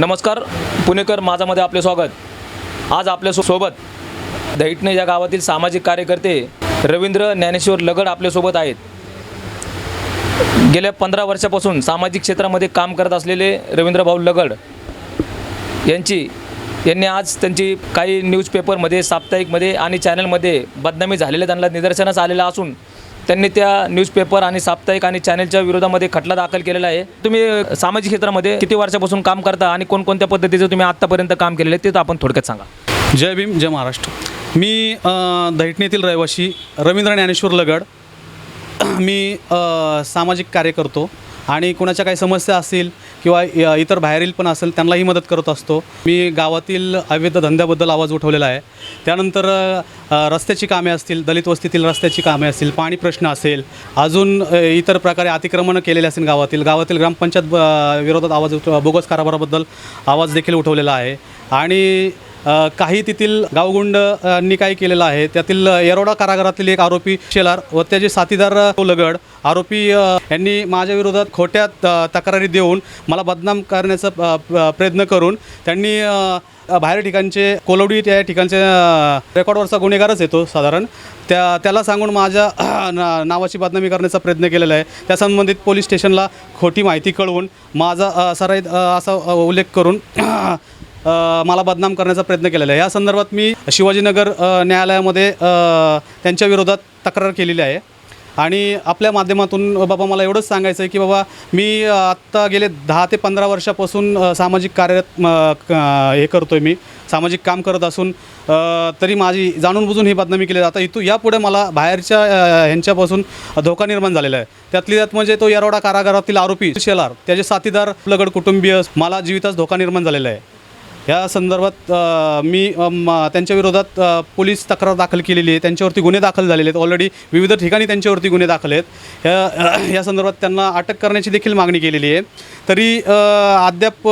नमस्कार पुणेकर माझामध्ये आपले स्वागत. आज आपल्या सो- सोबत दैठणे या गावातील सामाजिक कार्यकर्ते रवींद्र ज्ञानेश्वर लगड आपल्यासोबत आहेत. गेल्या पंधरा वर्षापासून सामाजिक क्षेत्रामध्ये काम करत असलेले रवींद्रभाऊ लगड यांची यांनी आज त्यांची काही न्यूजपेपरमध्ये साप्ताहिकमध्ये आणि चॅनलमध्ये बदनामी झालेल्या त्यांना निदर्शनास आलेला असून त्यांनी त्या न्यूजपेपर आणि साप्ताहिक आणि चॅनलच्या विरोधामध्ये खटला दाखल केलेला आहे. तुम्ही सामाजिक क्षेत्रामध्ये किती वर्षापासून काम करता आणि कोणकोणत्या पद्धतीचं तुम्ही आत्तापर्यंत काम केलेलं आहे ते तर आपण थोडक्यात सांगा. जय भीम जय महाराष्ट्र. मी दहिटणीतील दैठणीतील रहिवासी रवींद्र ज्ञानेश्वर लगड. मी सामाजिक कार्य करतो. आणि कुणाच्या काही समस्या असतील किंवा इतर बाहेरील पण असेल त्यांनाही मदत करत असतो. मी गावातील अवैध धंद्याबद्दल आवाज उठवलेला आहे. त्यानंतर रस्त्याची कामे असतील दलित वस्तीतील रस्त्याची कामे असतील पाणी प्रश्न असेल अजून इतर प्रकारे अतिक्रमणं केलेले असतील गावातील गावातील ग्रामपंचायत विरोधात आवाज उठ बोगस कारभाराबद्दल आवाज देखील उठवलेला आहे. आणि काही तेथील गावगुंडांनी काय केलेलं आहे त्यातील येरोडा कारागारातील एक आरोपी शेलार व त्याचे साथीदार लगड आरोपी यांनी माझ्या विरोधात खोट्या तक्रारी देऊन मला बदनाम करण्याचा प- प्रयत्न करून त्यांनी बाहेर ठिकाणचे कोलवडी त्या ठिकाणचे रेकॉर्डवरचा गुन्हेगारच येतो साधारण. त्या त्याला सांगून माझ्या ना- नावाची बदनामी करण्याचा प्रयत्न केलेला आहे. त्या संबंधित पोलीस स्टेशनला खोटी माहिती कळवून माझा सराईत असा उल्लेख करून मला बदनाम करण्याचा प्रयत्न केलेला आहे. या संदर्भात मी शिवाजीनगर न्यायालयामध्ये त्यांच्या विरोधात तक्रार केलेली आहे. आणि आपल्या माध्यमातून बाबा मला एवढंच सांगायचं आहे की बाबा मी आत्ता गेले दहा ते पंधरा वर्षापासून सामाजिक कार्यरत हे करतो आहे मी. सामाजिक काम करत असून तरी माझी जाणून बुजून ही बदनामी केली जाता इथू यापुढे मला बाहेरच्या ह्यांच्यापासून धोका निर्माण झालेला आहे. त्यातली त्यात म्हणजे तो येरोडा कारागारातील आरोपी शेलार त्याचे साथीदार लगड कुटुंबीय मला जीवितास धोका निर्माण झालेला आहे. या संदर्भात मी म- त्यांच्या विरोधात पोलीस तक्रार दाखल केलेली आहे. त्यांच्यावरती गुन्हे दाखल झालेले आहेत. ऑलरेडी विविध ठिकाणी त्यांच्यावरती गुन्हे दाखल आहेत. या या संदर्भात त्यांना अटक करण्याची देखील मागणी केलेली आहे. तरी अद्याप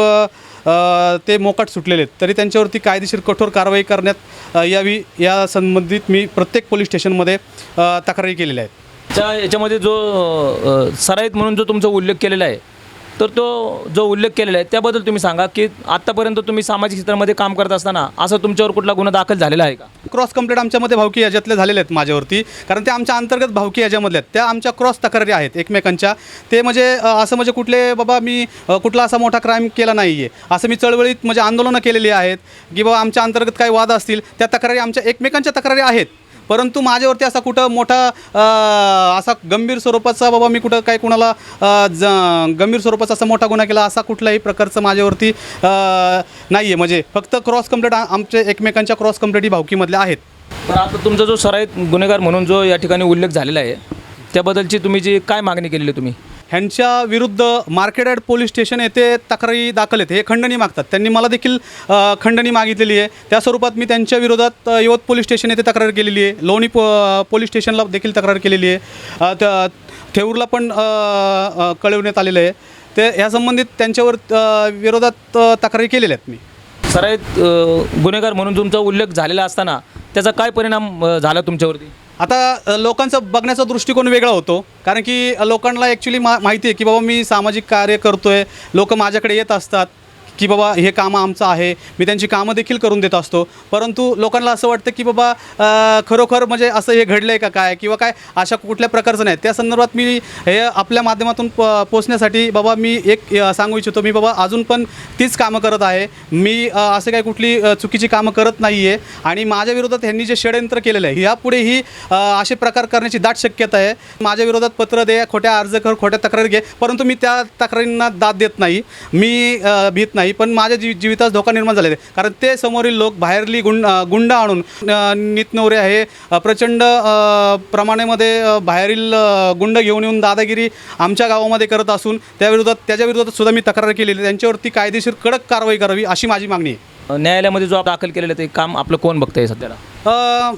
ते मोकाट सुटलेले आहेत. तरी त्यांच्यावरती कायदेशीर कठोर कारवाई करण्यात यावी. या संबंधित मी प्रत्येक पोलीस स्टेशनमध्ये तक्रारी केलेल्या आहेत. त्या याच्यामध्ये जो सराईत म्हणून जो तुमचा उल्लेख केलेला आहे तर तो जो उल्लेख केलेला आहे त्याबद्दल तुम्ही सांगा की आत्तापर्यंत तुम्ही सामाजिक क्षेत्रामध्ये काम करत असताना असं तुमच्यावर कुठला गुन्हा दाखल झालेला आहे का? क्रॉस कंप्लेंट आमच्यामध्ये भावकी याच्यातले झालेले आहेत माझ्यावरती. कारण ते आमच्या अंतर्गत भावकी याच्यामधले आहेत. त्या आमच्या क्रॉस तक्रारी आहेत एकमेकांच्या. ते म्हणजे असं म्हणजे कुठले बाबा मी कुठला असा मोठा क्राईम केला नाही आहे असं मी चळवळीत म्हणजे आंदोलनं केलेली आहेत की बाबा आमच्या अंतर्गत काही वाद असतील त्या तक्रारी आमच्या एकमेकांच्या तक्रारी आहेत. परंतु माझ्यावरती असा कुठं मोठा असा गंभीर स्वरूपाचा बाबा मी कुठं काय कुणाला ज गंभीर स्वरूपाचा असा मोठा गुन्हा केला असा कुठलाही प्रकारचं माझ्यावरती नाही आहे म्हणजे फक्त क्रॉस कंप्लेंट आमच्या एकमेकांच्या क्रॉस कंप्लेंट भावकीमधल्या आहेत. पण आता तुमचा जो सराईत गुन्हेगार म्हणून जो या ठिकाणी उल्लेख झालेला आहे त्याबद्दलची तुम्ही जी काय मागणी केलेली आहे तुम्ही? ह्यांच्या विरुद्ध मार्केट यार्ड पोलीस स्टेशन येथे तक्रारी दाखल आहेत. हे खंडणी मागतात. त्यांनी मला देखील खंडणी मागितलेली आहे. त्या स्वरूपात मी त्यांच्या विरोधात यवत पोलीस स्टेशन येथे तक्रार केलेली आहे. लोणी पो पोलीस स्टेशनला देखील तक्रार केलेली आहे. त्या थेऊरला पण कळवण्यात आलेलं आहे. ते ह्या संबंधित त्यांच्यावर विरोधात तक्रारी केलेल्या आहेत मी. सराईत गुन्हेगार म्हणून तुमचा उल्लेख झालेला असताना त्याचा काय परिणाम झाला तुमच्यावरती? आता लोकांचं लोकांचा बघण्याचा दृष्टिकोन वेगळा होतो. कारण की लोकांना ॲक्च्युली मा माहिती आहे की बाबा मी सामाजिक कार्य करतो आहे लोक माझ्याकडे येत असतात. की बाबा हे कामं आमचं आहे मी त्यांची कामं देखील करून देत असतो. परंतु लोकांना असं वाटतं की बाबा खरोखर म्हणजे असं हे घडलं आहे का काय? किंवा काय अशा कुठल्या प्रकारचं नाही. त्या संदर्भात मी हे आपल्या माध्यमातून प पोचण्यासाठी बाबा मी एक सांगू इच्छितो. मी बाबा अजून पण तीच कामं करत आहे. मी असे असं काही कुठली चुकीची कामं करत नाही आहे आणि माझ्या विरोधात ह्यांनी जे षडयंत्र केलेलं आहे यापुढेही असे प्रकार करण्याची दाट शक्यता आहे. माझ्या विरोधात पत्र दे खोट्या अर्ज कर खोट्या तक्रारी घे. परंतु मी त्या तक्रारींना दाद देत नाही. मी भीत नाही. पण माझ्या जी जीवितास धोका निर्माण झालेला आहे. कारण ते समोरील लोक बाहेरली गुंड गुंड आणून नितनवरे हे प्रचंड प्रमाणामध्ये बाहेरील गुंड घेऊन येऊन दादागिरी आमच्या गावामध्ये करत असून त्याविरोधात त्याच्याविरोधात त्याच्या विरोधात सुद्धा मी तक्रार केलेली आहे. त्यांच्यावरती कायदेशीर कडक कारवाई करावी अशी माझी मागणी आहे. न्यायालयामध्ये जो दाखल केलेलं आहे ते काम आपलं कोण बघतंय सध्याला?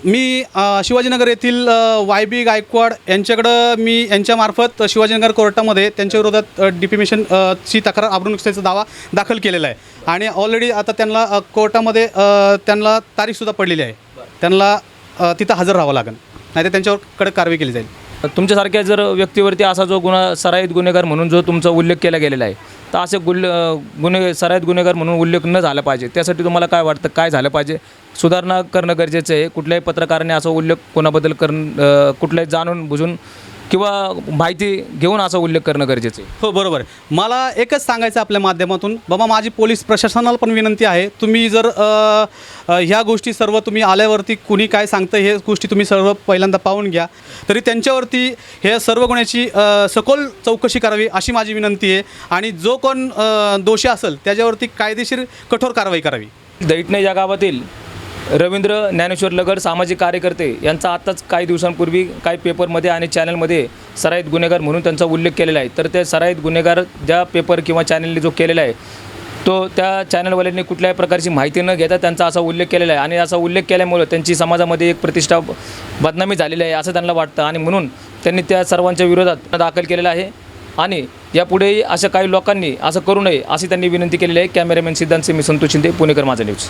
मी शिवाजीनगर येथील वाय बी गायकवाड यांच्याकडं मी यांच्यामार्फत शिवाजीनगर कोर्टामध्ये त्यांच्या विरोधात डिफिमेशन ची तक्रार आवरून नुकसानीचा दावा दाखल केलेला आहे. आणि ऑलरेडी आता त्यांना कोर्टामध्ये त्यांना तारीखसुद्धा पडलेली आहे. त्यांना तिथं हजर राहावं लागेल. नाही तर त्यांच्यावर कडक कारवाई केली जाईल. तुमच्यासारख्या जर व्यक्तीवरती असा जो गुन्हा सराईत गुन्हेगार म्हणून जो तुमचा उल्लेख केला गेलेला आहे तर असे गुल्ह गुन्हे सराईत गुन्हेगार म्हणून उल्लेख न झाला पाहिजे. त्यासाठी तुम्हाला काय वाटतं? काय झालं पाहिजे? सुधारणा करणं गरजेचं आहे. कुठल्याही पत्रकाराने असा उल्लेख कोणाबद्दल करण कुठल्याही जाणून बुजून किंवा माहिती घेऊन असा उल्लेख करणं गरजेचं आहे. हो बरोबर आहे. मला एकच सांगायचं आपल्या माध्यमातून. बाबा माझी पोलीस प्रशासनाला पण विनंती आहे. तुम्ही जर अ, अ, ह्या गोष्टी सर्व तुम्ही आल्यावरती कुणी काय सांगतं हे गोष्टी तुम्ही सर्व पहिल्यांदा पाहून घ्या. तरी त्यांच्यावरती हे सर्व गुन्ह्याची अ, सखोल चौकशी करावी अशी माझी विनंती आहे. आणि जो कोण अ, दोषी असेल त्याच्यावरती कायदेशीर कठोर कारवाई करावी. दैठणे या गावातील रवींद्र ज्ञानेश्वर लगड सामाजिक कार्यकर्ते यांचा आत्ताच काही दिवसांपूर्वी काही पेपरमध्ये आणि चॅनलमध्ये सराईत गुन्हेगार म्हणून त्यांचा उल्लेख केलेला आहे. तर ते सराईत गुन्हेगार ज्या पेपर किंवा चॅनलने जो केलेला आहे तो त्या चॅनलवाल्यांनी कुठल्याही प्रकारची माहिती न घेता त्यांचा असा उल्लेख केलेला आहे. आणि असा उल्लेख केल्यामुळं त्यांची समाजामध्ये एक प्रतिष्ठा बदनामी झालेली आहे असं त्यांना वाटतं. आणि म्हणून त्यांनी त्या सर्वांच्या विरोधात दाखल केलेला आहे. आणि यापुढेही अशा काही लोकांनी असं करू नये अशी त्यांनी विनंती केलेली आहे. कॅमेरामॅन सिद्धांत मी संतोष शिंदे पुणेकर माझा न्यूज.